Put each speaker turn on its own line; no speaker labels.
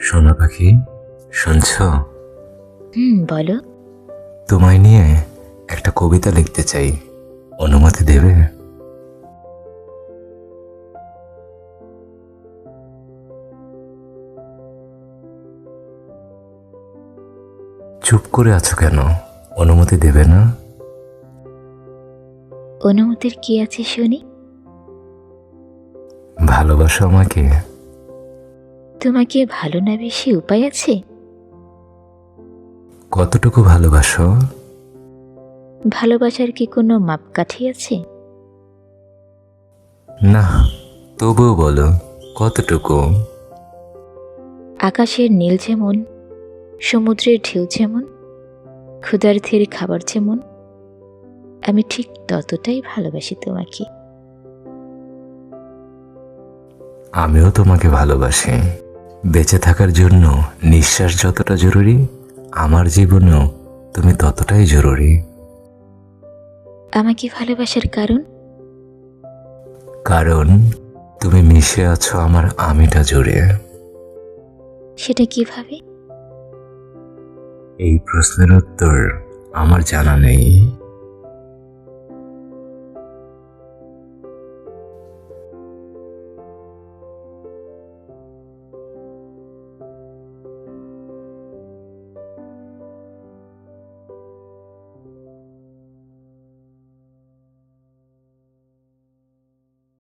সোনা পাখি শুনছ?
হুম বলো।
তোমায় নিয়ে একটা কবিতা লিখতে চাই। অনুমতি দেবে? চুপ করে আছো কেন? অনুমতি দেবে না?
অনুমতির কি আছে শুনি?
ভালোবাসো আমাকে।
তোমাকে ভালো না বেশি উপায় আছে?
কতটুকু ভালোবাসো?
ভালোবাসার কি কোনো মাপকাঠি আছে?
না তবুও বলো কতটুকু?
আকাশের নীল যেমন সমুদ্রের ঢেউ যেমন ক্ষুধার্থের খাবার যেমন আমি ঠিক ততটাই ভালোবাসি তোমাকে।
আমিও তোমাকে ভালোবাসি। বেঁচে থাকার জন্য নিঃশ্বাস যতটা জরুরি আমার জীবনেও তুমি ততটাই জরুরি।
আমাকে ভালোবাসার কারণ?
কারণ তুমি মিশে আছো আমার আমিটা জুড়ে।
সেটা কীভাবে?
এই প্রশ্নের উত্তর আমার জানা নেই।